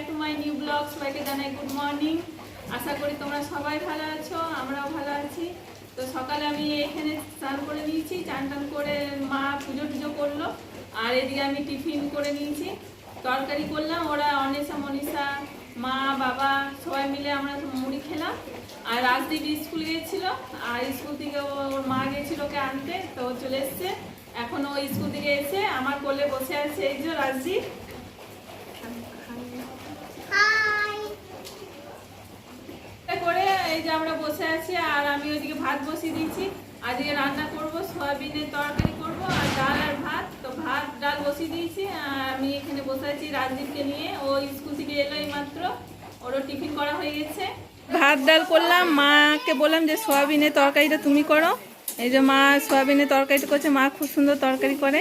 Back to my new blog সবাইকে জানাই good morning আশা করি তোমরা সবাই ভালো আছো, আমরাও ভালো আছি। তো সকালে আমি এখানে স্নান করে নিয়েছি, চান টান করে মা পুজো টুজো করল, আর এদিকে আমি টিফিন করে নিয়েছি। তরকারি করলাম, ওরা অনেশা, মনীষা, মা, বাবা, সবাই মিলে আমরা মুড়ি খেলাম। আর রাজদীপ স্কুল গিয়েছিল আর স্কুল থেকে ওর মা গেছিল ওকে আনতে, তো চলে এসছে। এখন ও স্কুল থেকে এসে আমার কোলে বসে আছে, এই যে রাজদীপ এটা করে এই যে আমরা বসে আছি আর আমি ওইদিকে ভাত বসিয়ে দিয়েছি আজকে রান্না করব সয়াবিনের তরকারি করব আর ডাল আর ভাত। তো ভাত ডাল বসিয়ে দিয়েছি। আর আমি এখানে বসে আছি রাজদীপকে নিয়ে। ও স্কুল থেকে এলো এই মাত্র ওরও টিফিন করা হয়ে গেছে। ভাত ডাল করলাম। মাকে বললাম যে সয়াবিনের তরকারিটা তুমি করো। এই যে মা সয়াবিনের তরকারিটা করছে মা খুব সুন্দর তরকারি করে।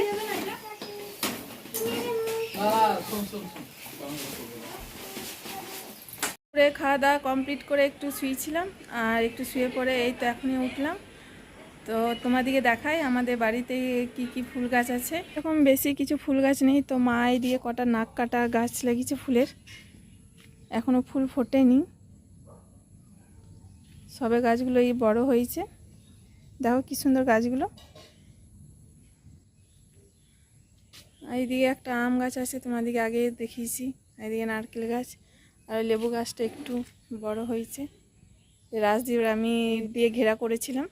করে খাওয়া দাওয়া কমপ্লিট করে একটু শুয়েছিলাম, আর একটু শুয়ে পড়ে এই তো এখনই উঠলাম। তো তোমাদিকে দেখাই আমাদের বাড়িতে কি কি ফুল গাছ আছে। এরকম বেশি কিছু ফুল গাছ নেই, তো মা এই দিয়ে কটা নাক কাটা গাছ লাগিয়েছে ফুলের। এখনও ফুল ফোটেনি। সবে গাছগুলো এই বড় হয়েছে। দেখো কি সুন্দর গাছগুলো। এইদিকে একটা আম গাছ আছে তোমাদিকে আগে দেখিয়েছি, এইদিকে নারকেল গাছ। আর লেবু গাছটা একটু বড় হয়েছে। রাজদীপ, আমি দিয়ে ঘেরা করেছিলাম।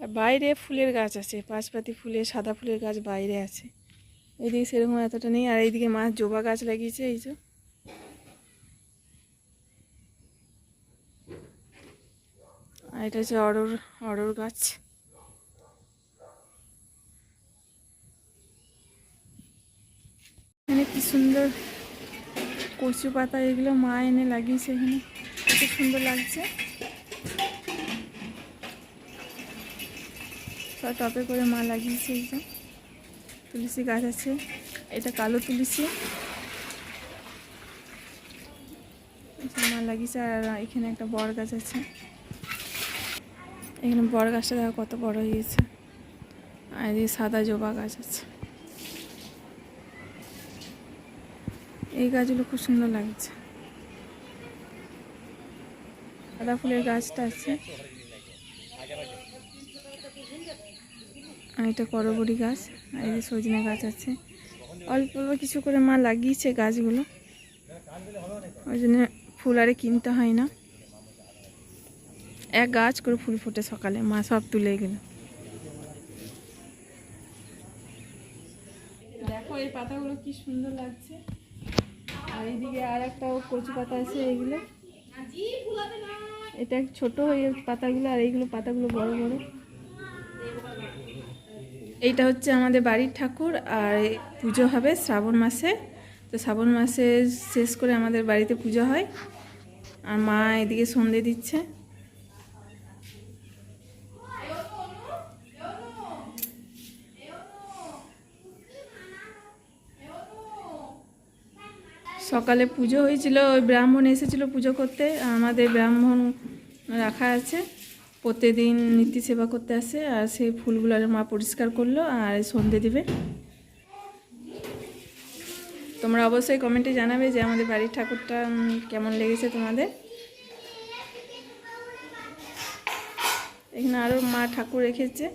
আর বাইরে ফুলের গাছ আছে, পাঁচপাতি ফুলের সাদা ফুলের গাছ বাইরে আছে। এইদিকে সেরকম এতটা নেই, আর এইদিকে মাছ জবা গাছ লাগিয়েছে, এই যে। আর এটা হচ্ছে অড়র অড়র গাছ। এখানে কি সুন্দর কচু পাতা এগুলো মা এনে লাগিয়েছে এখানে। কত সুন্দর লাগছে। টপে করে মা লাগিয়েছে এই তুলসী গাছ আছে। এটা কালো তুলসী। মা লাগিয়েছে আর এখানে একটা বড় গাছ আছে। এখানে বড় গাছটা দেখো কত বড় হয়েছে আর এদিকে সাদা জবা গাছ আছে। এই গাছগুলো খুব সুন্দর লাগছে। সাদা ফুলের গাছটা আছে। আর এটা করবরি গাছ, আর এই যে সজনে গাছ আছে। অল্প অল্প কিছু করে মা লাগিয়েছে গাছগুলো। ওই জন্য ফুল আরে কিনতে হয় না। এক গাছ করে ফুল ফোটে সকালে, মা সব তুলে গেল। দেখো এই পাতাগুলো কি সুন্দর লাগছে। আর এইদিকে আর একটা কচু পাতা আছে এইগুলো। এটা ছোট হয়ে পাতাগুলো আর এইগুলো পাতাগুলো বড় বড়। এইটা হচ্ছে আমাদের বাড়ির ঠাকুর আর পুজো হবে শ্রাবণ মাসে। তো শ্রাবণ মাসে শেষ করে আমাদের বাড়িতে পুজো হয়। আর মা এদিকে সন্ধে দিচ্ছে। সকালে পুজো হয়েছিল, ওই ব্রাহ্মণ এসেছিল পুজো করতে, আমাদের ব্রাহ্মণ রাখা আছে। প্রতিদিন নীতি সেবা করতে আসে, আর সেই ফুলগুলো মা পরিষ্কার করল আর সন্ধে দিবে। তোমরা অবশ্যই কমেন্টে জানাবে যে আমাদের বাড়ির ঠাকুরটা কেমন লেগেছে তোমাদের। এখানে আরও মা ঠাকুর রেখেছে,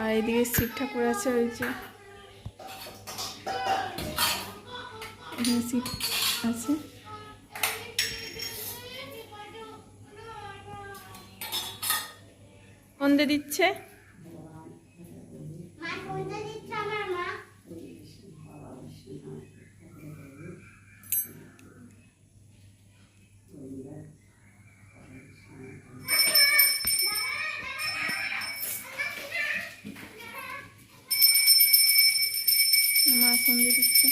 আর এদিকে শিব ঠাকুর আছে, ওই যে। শিব আছে সন্ধে দিচ্ছে মা সন্ধে দিচ্ছে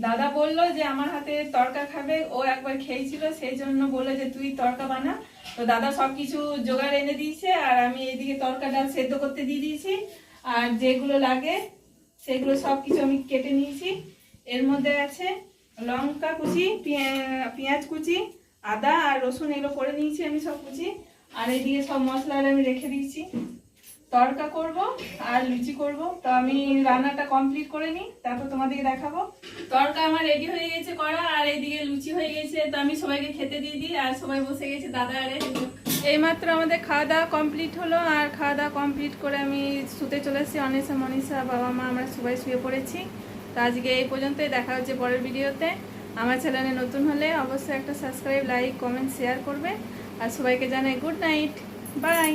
দাদা বলল যে আমার হাতে তরকা খাবে, ও একবার খেয়েছিল, সেই জন্য বলল যে তুই তরকা বানা। তো দাদা সবকিছু জোগাড় এনে দিয়েছে, আর আমি এদিকে তরকা ডাল সেদ্ধ করতে দিয়ে দিয়েছি। আর যেগুলো লাগে, সেগুলো সব কিছু আমি কেটে নিয়েছি। এর মধ্যে আছে লঙ্কা কুচি, পেঁয়া- পেঁয়াজ কুচি, আদা আর রসুন এগুলো করে নিয়েছি আমি সব কুচি আর এদিকে সব মশলা আমি রেখে দিয়েছি। তড়কা করব আর লুচি করব। তো আমি রান্নাটা কমপ্লিট করে নিই, তারপর তোমাদেরকে দেখাবো। তড়কা আমার রেডি হয়ে গেছে করা, আর এইদিকে লুচি হয়ে গেছে। তো আমি সবাইকে খেতে দিয়ে দিই, আর সবাই বসে গেছে, দাদা আরে। এইমাত্র আমাদের খাওয়া দাওয়া কমপ্লিট হলো, আর খাওয়া দাওয়া কমপ্লিট করে আমি শুতে চলে এসেছি। অনিশা মনীষা, বাবা, মা, আমরা সবাই শুয়ে পড়েছি। তো আজকে এই পর্যন্তই, দেখা হচ্ছে পরের ভিডিওতে। আমার চ্যানেলে নতুন হলে অবশ্যই একটা সাবস্ক্রাইব লাইক কমেন্ট শেয়ার করবে। আর সবাইকে জানাই গুড নাইট বাই